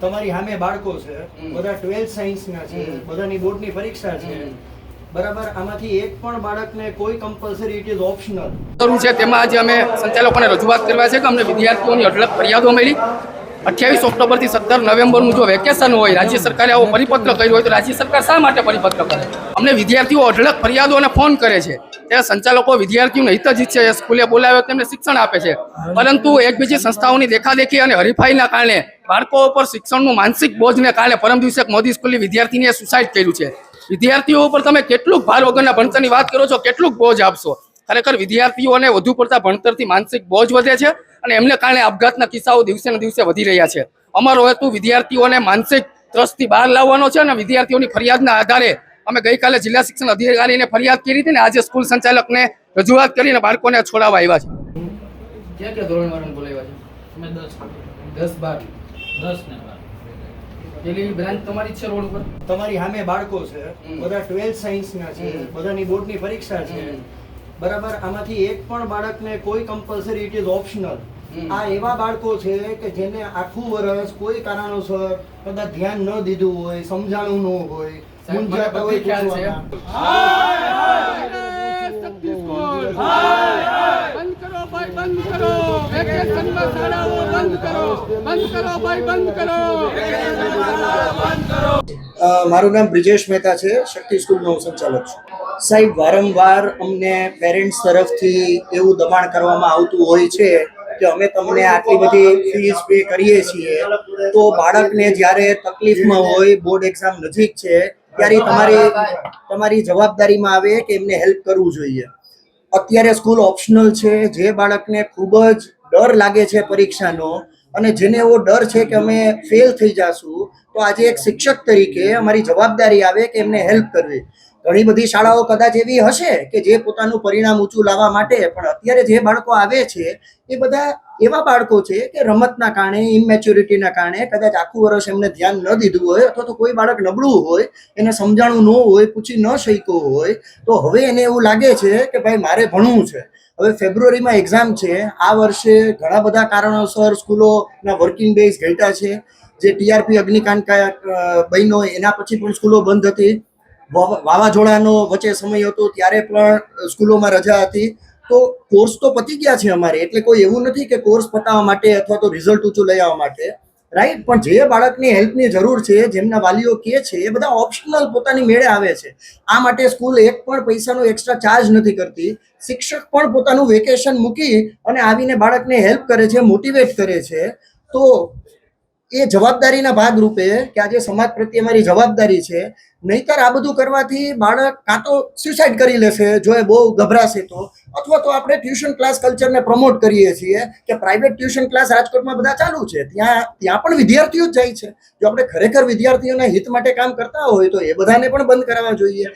તમારી સામે બાળકો છે, બધા ટ્વેલ્થ સાયન્સના છે, બધાની બોર્ડની પરીક્ષા છે. બરાબર, આમાંથી એક પણ બાળકને કોઈ કમ્પલસરી ઇટ ઇઝ ઓપ્શનલ કરવું છે, તેમાં આજે અમે સંચાલકોને રજૂઆત કરવા છે કે અમને વિદ્યાર્થીઓની અઢળક ફરિયાદો મળી. અઠ્યાવીસ ઓક્ટોબરથી સત્તર નવેમ્બરનું જો વેકેશન હોય, રાજ્ય સરકારે આવો પરિપત્ર કર્યો હોય તો રાજ્ય સરકાર શા માટે પરિપત્ર કરે? અમને વિદ્યાર્થીઓ અઢળક ફરિયાદો અને ફોન કરે છે. ત્યારે સંચાલકો વિદ્યાર્થીઓને હિત જ ઈચ્છે સ્કૂલે બોલાવે તેમને શિક્ષણ આપે છે. પરંતુ એકબીજી સંસ્થાઓની દેખાદેખી અને હરીફાઈના કારણે બાળકો ઉપર શિક્ષણનું માનસિક બોજને કારણે પરમ દિવસે મોદી સ્કૂલની વિદ્યાર્થીનીએ સુસાઇડ કર્યું છે. વિદ્યાર્થીઓ ઉપર તમે કેટલું ભાર વગરના ભણતરની વાત કરો છો કેટલું બોજ આપશો? ખરેખર વિદ્યાર્થીઓને વધુ પડતા ભણતરથી માનસિક બોજ વધે છે. અને એમને કારણે આપઘાતના કિસ્સાઓ દિવસે ને દિવસે વધી રહ્યા છે. અમારો હેતુ વિદ્યાર્થીઓને માનસિક ત્રસ્તથી બહાર લાવવાનો છે અને વિદ્યાર્થીઓની ફરિયાદના આધારે અમે ગઈકાલે જિલ્લા શિક્ષણ અધિકારીને ફરિયાદ કરી હતી ને આજે સ્કૂલ સંચાલકને રજૂઆત કરીને બાળકોને છોડાવવા આવ્યા છે. ક્યાં ક્યાં ધોરણ બોલાવ્યા છે? અમે દસ દસ બાર. દસ ને બાર. પેલી બ્રાન્ચ તમારી છે રોડ ઉપર? તમારી સામે બાળકો છે. બધા ટ્વેલ્થ સાયન્સના છે. બધાની બોર્ડની પરીક્ષા છે. બરાબર? આમાંથી એક પણ બાળકને કોઈ કમ્પલસરી ઇટ ઇઝ ઓપ્શનલ. આ એવા બાળકો છે કે જેને આખું વર્ષ કોઈ કારણોસર કદાચ ધ્યાન ન દીધું હોય સમજાણું ન હોય મૂંઝાતા હોય ખ્યાલ છે. બંધ કરો ભાઈ બંધ કરો વેકેશનમાં શાળાઓ બંધ કરો બંધ કરો ભાઈ બંધ કરો અ, મારું નામ બ્રિજેશ મહેતા છે શક્તિ સ્કૂલનો હું સંચાલક છું સાહેબ વારંવાર અમને પેરેન્ટ્સ તરફથી એવું દબાણ કરવામાં આવતું હોય છે કે અમે તમને આટલી બધી ફીસ પે કરીએ છીએ, તો બાળકને જ્યારે તકલીફમાં હોય બોર્ડ એક્ઝામ નજીક છે, ત્યારે તમારી તમારી જવાબદારીમાં આવે કે એમને હેલ્પ કરવું જોઈએ. અત્યારે સ્કૂલ ઓપ્શનલ છે, જે બાળકને ખૂબ જ ડર લાગે છે પરીક્ષાનો, અને જેને એવો ડર છે કે અમે ફેલ થઈ જાશું, તો આજે એક શિક્ષક તરીકે અમારી જવાબદારી આવે કે એમને હેલ્પ કરવી. ઘણી બધી શાળાઓ કદાચ એવી હશે કે જે પોતાનું પરિણામ ઊંચું લાવવા માટે, પણ અત્યારે જે બાળકો આવે છે, એ બધા એવા બાળકો છે કે રમતના કારણે ઇમેચ્યોરિટીના કારણે, કદાચ આખું વર્ષ એમને ધ્યાન ન દીધું હોય, અથવા તો કોઈ બાળક નબળું હોય, એને સમજાણું ન હોય, પૂછી ન શક્યો હોય, તો હવે એને એવું લાગે છે કે ભાઈ મારે ભણવું છે. હવે ફેબ્રુઆરીમાં એક્ઝામ છે, આ વર્ષે ઘણા બધા કારણોસર સ્કૂલોના વર્કિંગ ડેઝ ઘટ્યા છે. જે ટીઆરપી અગ્નિકાંડ બન્યો, એના પછી પણ સ્કૂલો બંધ હતી. વાવાઝોડાનો વચ્ચે સમય હતો ત્યારે પણ સ્કૂલોમાં રજા હતી. તો કોર્સ તો પતી ગયા છે અમારે, એટલે કોઈ એવું નથી કે કોર્સ પતાવવા માટે અથવા તો રિઝલ્ટ ઊંચું લઈ આવવા માટે. રાઈટ પણ જે બાળકની હેલ્પની જરૂર છે, જેમના વાલીઓ કે છે, એ બધા ઓપ્શનલ પોતાની મેળે આવે છે. આ માટે સ્કૂલ એક પણ પૈસાનો એક્સ્ટ્રા ચાર્જ નથી કરતી. શિક્ષક પણ પોતાનું વેકેશન મૂકી અને આવીને બાળકને હેલ્પ કરે છે મોટિવેટ કરે છે. તો એ જવાબદારીના ભાગરૂપે કે આજે સમાજ પ્રત્યે મારી જવાબદારી છે, નહીતર આ બધું કરવાથી બાળક કાં તો સુસાઇડ કરી લેશે, જો એ બહુ ગભરાશે તો. અથવા તો આપણે ટ્યુશન ક્લાસ કલ્ચરને પ્રમોટ કરીએ છીએ કે પ્રાઇવેટ ટ્યુશન ક્લાસ રાજકોટમાં બધા ચાલુ છે. ત્યાં ત્યાં પણ વિદ્યાર્થીઓ જ જાય છે. જો આપણે ખરેખર વિદ્યાર્થીઓના હિત માટે કામ કરતા હોય તો એ બધાને પણ બંધ કરાવવા જોઈએ.